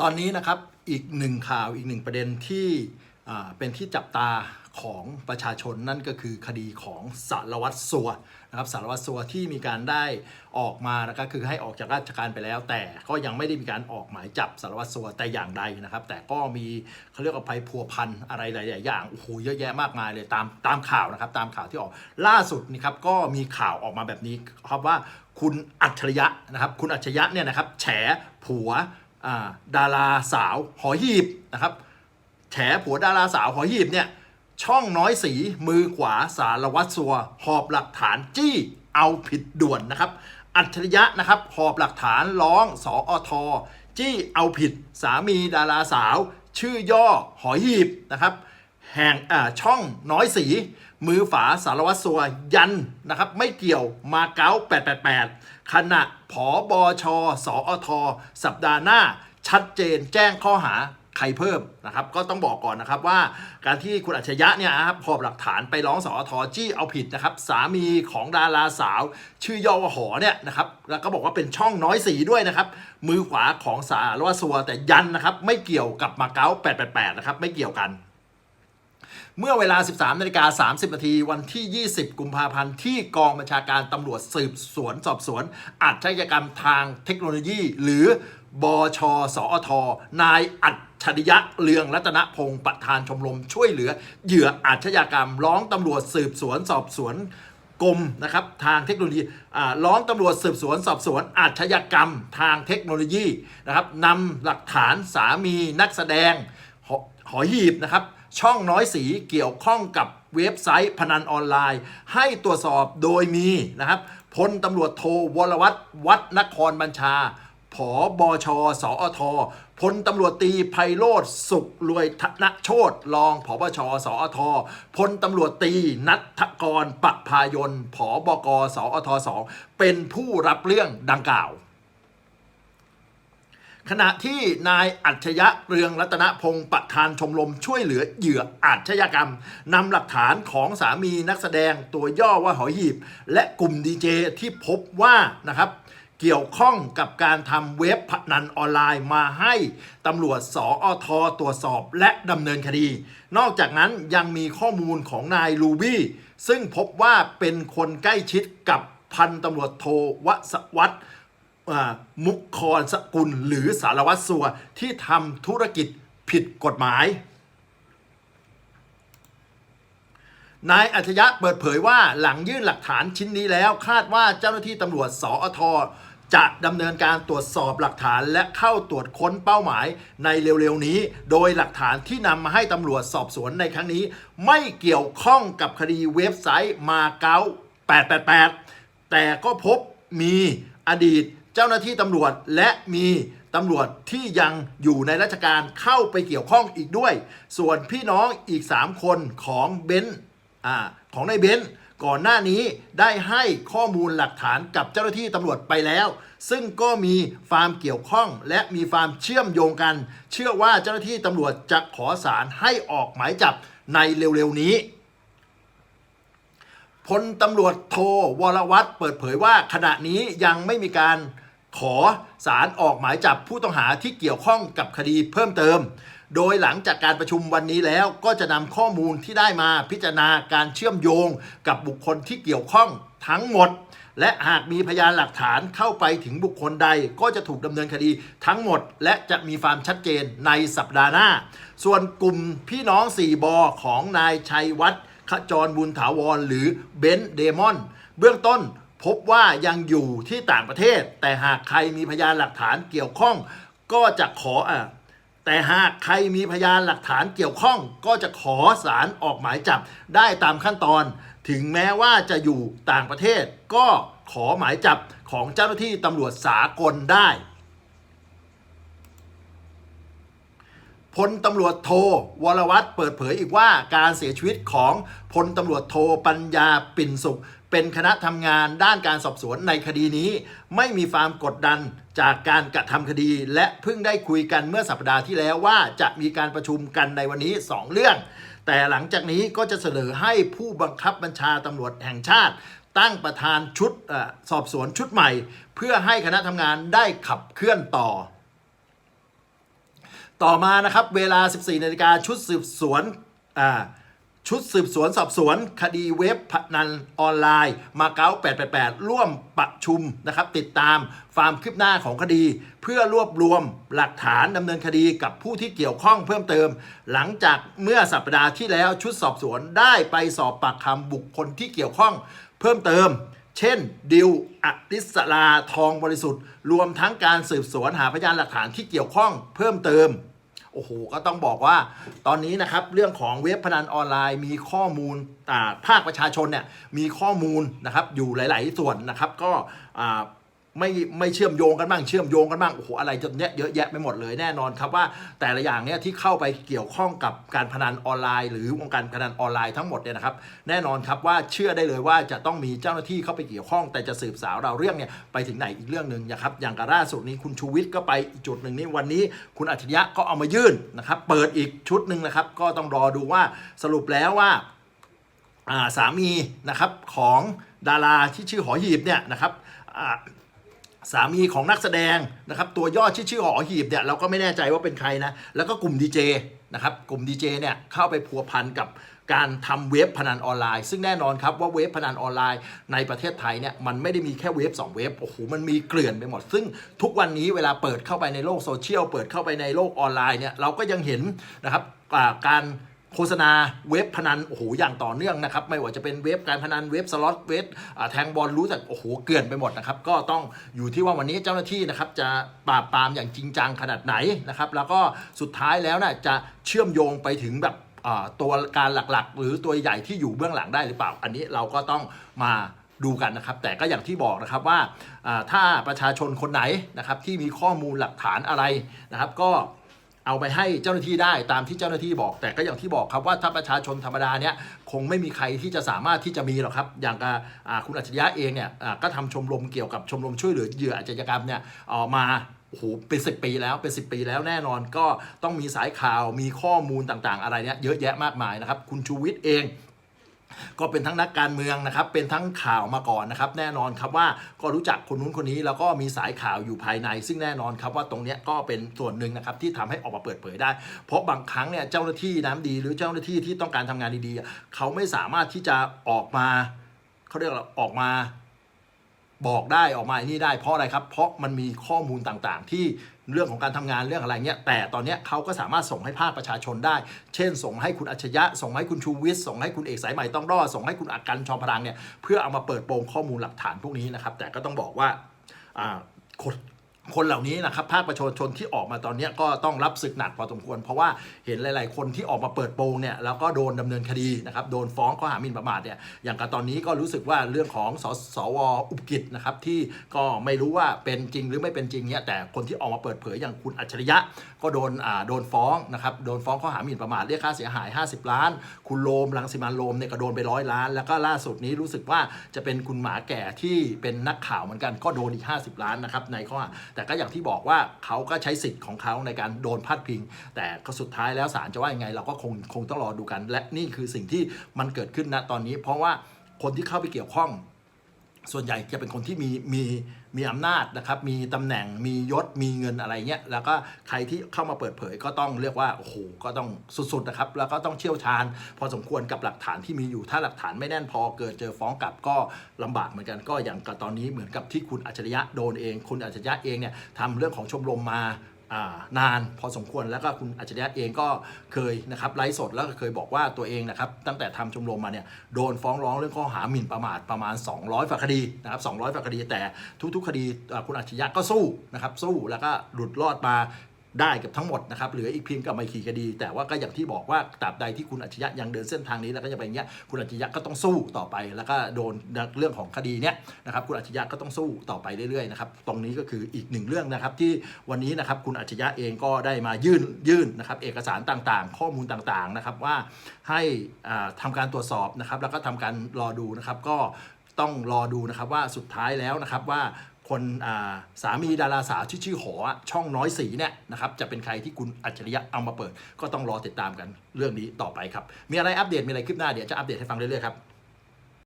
ตอนนี้นะครับอีกหนึ่งข่าวอีกหนึ่งประเด็นที่เป็นที่จับตาของประชาชนนั่นก็คือคดีของสารวัตรสัวนะครับสารวัตรสัวที่มีการได้ออกมานะครับคือให้ออกจากราชการไปแล้ว แต่ก็ยังไม่ได้มีการออกหมายจับสารวัตรสัวแต่อย่างใดนะครับ แต่ก็มีเขาเรียกว่าภัยพัวพันอะไรหลายๆอย่างโอ้โหเยอะแยะมากมายเลยตามตามข่าวนะครับตามข่าวที่ออกล่าสุดนี่ครับก็มีข่าวออกมาแบบนี้ครับว่าคุณอัจฉริยะนะครับคุณอัจฉริยะเนี่ยนะครับแฉผัว ดาราสาวหอหีบนะครับแฉผัวดาราสาวหอหีบเนี่ยช่องน้อยสีมือขวาสารวัตรสัว หอบหลักฐานจี้เอาผิดด่วนนะครับ อัจฉริยะนะครับ หอบหลักฐานร้องสออทจี้เอาผิดสามีดาราสาว ชื่อย่อหอหีบนะครับ แห่งอ่าช่องน้อยสี มือฝาสารวัตรสัวยันนะครับไม่เกี่ยวมาเก๊า888 ขณะผอบอชสอทสัปดาห์หน้า ชัดเจนแจ้งข้อหาใครเพิ่มนะครับก็ต้องบอกก่อนนะครับว่าการที่คุณอัจฉริยะเนี่ยนะครับหอบหลักฐานไปร้องสอทจี้เอาผิดนะครับสามีของดาราสาว ชื่อย่อว่าหอเนี่ยนะครับแล้วก็บอกว่าเป็นช่องน้อยสีด้วยนะครับมือขวาของสารวัตรสัวแต่ยันนะครับไม่เกี่ยวกับมาเก๊า888นะครับไม่เกี่ยวกัน เมื่อเวลา 13นาฬิกา30นาทีวันที่ 20 กุมภาพันธ์ ที่กองบัญชาการตำรวจสืบสวนสอบสวนอาชญากรรมทางเทคโนโลยี หรือบชสอทนายอัจฉริยะเลืองรัตนพงศ์ประธานชมรมช่วยเหลือ เหยื่ออาชญากรรม ร้องตำรวจสืบสวนสอบสวนกรมนะครับทางเทคโนโลยีร้องตำรวจสืบสวนสอบสวนอาชญากรรมทางเทคโนโลยีนะครับนำหลักฐานสามีนักแสดงหอหอหีบนะครับ ช่องน้อยสีเกี่ยวข้องกับเว็บไซต์พนันออนไลน์ ให้ตรวจสอบโดยมีนะครับพลตำรวจโทวรวัตรวัดนครบัญชาผอบอชสอทพลตำรวจตีไพโรธสุขรวยธนโชตรองผบชสอทพลตำรวจตีนัทกรปะพายนผอบกสอทสองเป็นผู้รับเรื่องดังกล่าว ขณะที่นายอัจฉริยะเรืองรัตนพงศ์ประธานชมรมช่วยเหลือเหยื่ออาชญากรรมนำหลักฐานของสามีนักแสดงตัวย่อว่าหอยหีบ และกลุ่มดีเจที่พบว่านะครับเกี่ยวข้องกับการทำเว็บพนันออนไลน์มาให้ตำรวจสอทตรวจสอบและดำเนินคดี นอกจากนั้นยังมีข้อมูลของนายลูบี้ซึ่งพบว่าเป็นคนใกล้ชิดกับพันตำรวจโทวสวัตรอ่า มุกคอนสกุลหรือสารวัตรสัวที่ทำธุรกิจผิดกฎหมาย นายอัจฉริยะเปิดเผยว่าหลังยื่นหลักฐานชิ้นนี้แล้ว คาดว่าเจ้าหน้าที่ตำรวจสอทจะดำเนินการตรวจสอบหลักฐานและเข้าตรวจค้นเป้าหมายในเร็วๆนี้ โดยหลักฐานที่นำมาให้ตำรวจสอบสวนในครั้งนี้ ไม่เกี่ยวข้องกับคดีเว็บไซต์มาเก๊า888 แต่ก็พบมีอดีต เจ้าหน้าที่ตำรวจและมีตำรวจที่ยังอยู่ในราชการเข้าไปเกี่ยวข้องอีกด้วย ส่วนพี่น้องอีก 3 คนของเบนซ์อ่าของนายเบนซ์ก่อนหน้านี้ได้ให้ข้อมูลหลักฐานกับเจ้าหน้าที่ตำรวจไปแล้ว ซึ่งก็มีฟาร์มเกี่ยวข้องและมีฟาร์มเชื่อมโยงกัน เชื่อว่าเจ้าหน้าที่ตำรวจจะขอสารให้ออกหมายจับในเร็วๆนี้พลตำรวจโทวรวัตรเปิดเผยว่าขณะนี้ยังไม่มีการ ขอสารออกหมายจับผู้ต้องหาที่เกี่ยวข้องกับคดีเพิ่มเติม โดยหลังจากการประชุมวันนี้แล้วก็จะนำข้อมูลที่ได้มาพิจารณาการเชื่อมโยงกับบุคคลที่เกี่ยวข้องทั้งหมด และหากมีพยานหลักฐานเข้าไปถึงบุคคลใดก็จะถูกดำเนินคดีทั้งหมด และจะมีความชัดเจนในสัปดาห์หน้า ส่วนกลุ่มพี่น้องสี่บอของนายชัยวัฒน์ขจรบุญถาวรหรือเบนซ์เดมอน เบื้องต้น พบว่ายังอยู่ที่ต่างประเทศ แต่หากใครมีพยานหลักฐานเกี่ยวข้อง ก็จะขออะแต่หากใครมีพยานหลักฐานเกี่ยวข้อง ก็จะขอสารออกหมายจับได้ตามขั้นตอน ถึงแม้ว่าจะอยู่ต่างประเทศ ก็ขอหมายจับของเจ้าหน้าที่ตำรวจสากลได้ พลตำรวจโทวรวัตรเปิดเผยอีกว่าการเสียชีวิตของพลตำรวจโทปัญญาปิ่นสุข เป็นคณะทำงานด้านการสอบสวนในคดีนี้ ไม่มีความกดดันจากการกระทำคดี และเพิ่งได้คุยกันเมื่อสัปดาห์ที่แล้วว่าจะมีการประชุมกันในวันนี้ 2 เรื่อง แต่หลังจากนี้ก็จะเสนอให้ผู้บังคับบัญชาตำรวจแห่งชาติ ตั้งประธานชุดอสอบสวนชุดใหม่ เพื่อให้คณะทำงานได้ขับเคลื่อนต่อ ต่อมานะครับเวลา 14นาฬิกาชุดสืบสวนอ่าชุดสืบสวนสอบสวน คดีเว็บพนันออนไลน์ มาเก๊า888 ร่วมประชุมนะครับ ติดตามความคืบหน้าของคดี เพื่อรวบรวมหลักฐานดำเนินคดีกับผู้ที่เกี่ยวข้องเพิ่มเติม หลังจากเมื่อสัปดาห์ที่แล้วชุดสอบสวนได้ไปสอบปากคำบุคคลที่เกี่ยวข้องเพิ่มเติม เช่น ดิวอติสลาทองบริสุทธิ์ รวมทั้งการสืบสวนหาพยานหลักฐานที่เกี่ยวข้องเพิ่มเติม โอ้โห ก็ต้องบอกว่า ตอนนี้นะครับ เรื่องของเว็บพนันออนไลน์มีข้อมูลภาคประชาชนเนี่ยมีข้อมูลนะครับอยู่หลาย ๆ ส่วนนะครับก็ ไม่ไม่เชื่อมโยงกันบ้างเชื่อมโยงกันบ้างโอ้โหอะไรจะเนี้ยเยอะแยะไปหมดเลยแน่นอนครับว่าแต่ละอย่างเนี่ยที่เข้าไปเกี่ยวข้องกับการพนันออนไลน์ หรือวงการพนันออนไลน์ทั้งหมดเนี่ยนะครับแน่นอนครับว่าเชื่อได้เลยว่าจะต้องมีเจ้าหน้าที่เข้าไปเกี่ยวข้อง แต่จะสืบสาวเราเรื่องเนี่ยไปถึงไหนอีกเรื่องหนึ่งนะครับอย่างกระล่าสุดนี้คุณชูวิทย์ก็ไปอีกจุดหนึ่งนี่วันนี้ คุณอัจฉริยะก็เอามายื่นนะครับเปิดอีกชุดหนึ่งนะครับก็ต้องรอดูว่าสรุปแล้วว่าอ่าสามีนะครับของดาราที่ชื่อหอหีบเนี่ยนะครับ สามีของนักแสดงนะครับตัวย่อชื่อชื่อหอหีบเนี่ยเราก็ไม่แน่ใจว่าเป็นใครนะ แล้วก็กลุ่มดีเจนะครับกลุ่มดีเจเนี่ยเข้าไปพัวพันกับการทำเว็บพนันออนไลน์ ซึ่งแน่นอนครับว่าเว็บพนันออนไลน์ในประเทศไทยเนี่ยมันไม่ได้มีแค่เว็บ2เว็บโอ้โหมันมีเกลื่อนไปหมด ซึ่งทุกวันนี้เวลาเปิดเข้าไปในโลกโซเชียลเปิดเข้าไปในโลกออนไลน์เนี่ยเราก็ยังเห็นนะครับการ โฆษณาเว็บพนันโอ้โหอย่างต่อเนื่องนะครับไม่ว่าจะเป็นเว็บการพนันเว็บสล็อตเว็บแทงบอลรู้แต่โอ้โหเกลื่อนไปหมดนะครับก็ต้องอยู่ที่ว่าวันนี้เจ้าหน้าที่นะครับจะปราบปรามอย่างจริงจังขนาดไหนนะครับแล้วก็สุดท้ายแล้วน่ะจะเชื่อมโยงไปถึงแบบตัวการหลักๆ หรือตัวใหญ่ที่อยู่เบื้องหลังได้หรือเปล่า อันนี้เราก็ต้องมาดูกันนะครับ แต่ก็อย่างที่บอกนะครับว่าถ้าประชาชนคนไหนนะครับที่มีข้อมูลหลักฐานอะไรนะครับ ก็ เอาไปให้เจ้าหน้าที่ได้ตามที่เจ้าหน้าที่บอก แต่ก็อย่างที่บอกครับว่าถ้าประชาชนธรรมดาเนี่ยคงไม่มีใครที่จะสามารถที่จะมีหรอกครับ อย่างกับคุณอัจฉริยะเองเนี่ยก็ทำชมรมเกี่ยวกับชมรมช่วยเหลือเหยื่ออาชญากรรมเนี่ยออกมาโอ้โหเป็นสิปีแล้วเป็น 10 ปีแล้วแน่นอนก็ต้องมีสายข่าวมีข้อมูลต่างๆ อะไรเนี่ยเยอะแยะมากมายนะครับ คุณชูวิทย์เอง ก็เป็นทั้งนักการเมืองนะครับ เป็นทั้งข่าวมาก่อนนะครับ แน่นอนครับว่าก็รู้จักคนนู้นคนนี้แล้วก็มีสายข่าวอยู่ภายใน ซึ่งแน่นอนครับว่าตรงนี้ก็เป็นส่วนหนึ่งนะครับที่ทำให้ออกมาเปิดเผยได้ เพราะบางครั้งเนี่ยเจ้าหน้าที่น้ำดีหรือเจ้าหน้าที่ที่ต้องการทำงานดีๆ เขาไม่สามารถที่จะออกมาเขาเรียกว่าออกมา บอกได้ออกมาไอ้นี่ได้เพราะอะไรครับ เพราะมันมีข้อมูลต่างๆ ที่เรื่องของการทำงานเรื่องอะไรเงี้ยแต่ตอนเนี้ยเขาก็สามารถส่งให้ภาคประชาชนได้ เช่น ส่งให้คุณอัจฉริยะ ส่งให้คุณชูวิทย์ส่งให้คุณเอกสายใหม่ต้องรอดส่งให้คุณอักกันชอมพลังเนี่ยเพื่อเอามาเปิดโปงข้อมูลหลักฐานพวกนี้นะครับแต่ก็ต้องบอกว่าอ่า คนเหล่านี้นะครับภาคประชาชนที่ออกมาตอนนี้ก็ต้องรับศึกหนักพอสมควร เพราะว่าเห็นหลาย ๆ คนที่ออกมาเปิดโปงเนี่ยแล้วก็โดนดำเนินคดีนะครับโดนฟ้องข้อหาหมิ่นประมาทเนี่ยอย่างกับตอนนี้ก็รู้สึกว่าเรื่องของสสวอุปกิจนะครับที่ก็ไม่รู้ว่าเป็นจริงหรือไม่เป็นจริงเนี่ยแต่คนที่ออกมาเปิดเผยอย่างคุณอัจฉริยะ ก็โดนอ่าโดนฟ้องนะครับโดนฟ้องข้อหาหมิ่นประมาทเรียกค่าเสียหาย 50 ล้าน คุณโลมรังสิมันโลมเนี่ยก็โดนไปร้อยล้าน แล้วก็ล่าสุดนี้รู้สึกว่าจะเป็นคุณหมาแก่ที่เป็นนักข่าวเหมือนกันก็โดนอีก 50 ล้านนะครับในข้อแต่ก็อย่างที่บอกว่าเขาก็ใช้สิทธิ์ของเขาในการโดนพาดพิง แต่ก็สุดท้ายแล้วศาลจะว่ายังไง เราก็คงคงต้องรอดูกัน และนี่คือสิ่งที่มันเกิดขึ้นณตอนนี้ เพราะว่าคนที่เข้าไปเกี่ยวข้อง ส่วนใหญ่จะเป็นคนที่มีมีมีอำนาจนะครับ มีตำแหน่งมียศมีเงินอะไรเงี้ยแล้วก็ใครที่เข้ามาเปิดเผยก็ต้องเรียกว่าโอ้โหก็ต้องสุดๆนะครับ แล้วก็ต้องเชี่ยวชาญ พอสมควรกับหลักฐานที่มีอยู่ถ้าหลักฐานไม่แน่นพอเกิดเจอฟ้องกลับก็ลำบากเหมือนกันก็อย่างกับตอนนี้เหมือนกับที่คุณอัจฉริยะโดนเอง คุณอัจฉริยะเองเนี่ยทำเรื่องของชมรมมา นานพอสมควรแล้วก็คุณอัจฉริยะเองก็เคยนะครับไลฟ์สดแล้วก็เคยบอกว่าตัวเองนะครับตั้งแต่ทำชมรมมาเนี่ยโดนฟ้องร้องเรื่องข้อหาหมิ่นประมาทประมาณ 200ฝ่าคดีนะครับ200ฝ่าคดีแต่ทุกๆ คดีคุณอัจฉริยะก็สู้นะครับสู้แล้วก็หลุดรอดมา ได้กับทั้งหมดนะครับเหลืออีกเพียงกับไม่ขี่คดี แต่ว่าก็อย่างที่บอกว่าตราบใดที่คุณอัจฉริยะยังเดินเส้นทางนี้แล้วก็จะไปอย่างเงี้ยคุณอัจฉริยะก็ต้องสู้ต่อไป แล้วก็โดนเรื่องของคดีเนี้ยนะครับคุณอัจฉริยะก็ต้องสู้ต่อไปเรื่อยๆนะครับตรงนี้ก็คืออีกหนึ่งเรื่องนะครับที่วันนี้นะครับคุณอัจฉริยะเองก็ได้มายื่นยื่นนะครับเอกสารต่างๆ ข้อมูลต่างๆนะครับว่าให้อ่าทำการตรวจสอบนะครับแล้วก็ทำการรอดูนะครับก็ต้องรอดูนะครับว่าสุดท้ายแล้วนะครับว่า คนอ่าสามีดาราสาวที่ชื่อหอช่องน้อยสีเนี่ยนะครับจะเป็นใครที่คุณอัจฉริยะเอามาเปิด ก็ต้องรอติดตามกันเรื่องนี้ต่อไปครับ มีอะไรอัปเดตมีอะไรคืบหน้าเดี๋ยวจะอัปเดตให้ฟังเรื่อยๆครับ